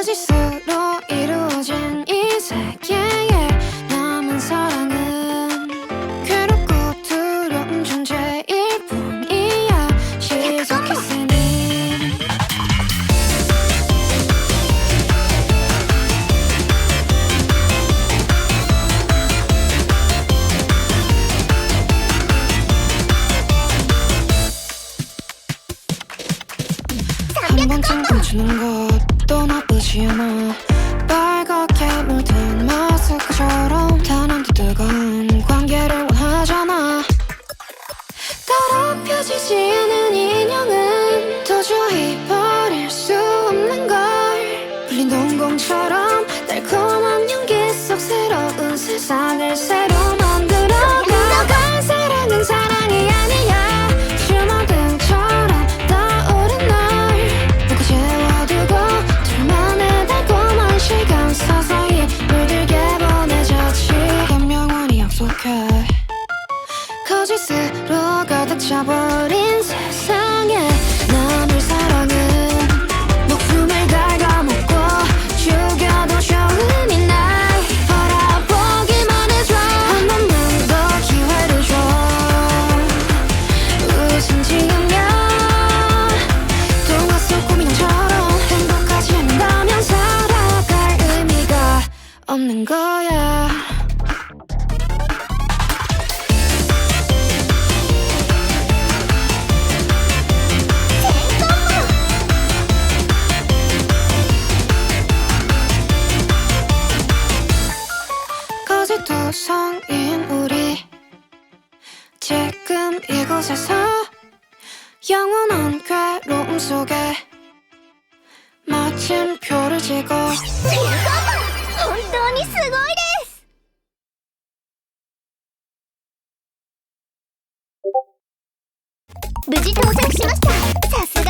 거짓으로 이루어진 이 세계에 남은 사랑은 괴롭고 두려운 존재일 뿐이야. 시작했으니 한 번쯤 멈추는 것 도 나쁘지 않아. 빨갛게 물든 마스크처럼 단한도 뜨거운 관계를 원하잖아. 더럽혀지지 않은 인형은 도저히 버릴 수 없는 걸. 불린 동공처럼 달콤한 연기 속 새로운 세상을 새로 거짓으로 가득 차버린 세상에 남을 사랑은 목숨을 갉아먹고 죽여도 좋으니 날 바라보기만 해줘. 한 번만 더 기회를 줘. 웃음 지으며 동화 속 고민처럼 행복하지 않는다면 살아갈 의미가 없는 거야 거짓도 성인 우리 지금 이곳에서 영원한 괴로움 속에 마침표를 찍어 本当にすごいです無事到着しましたさすが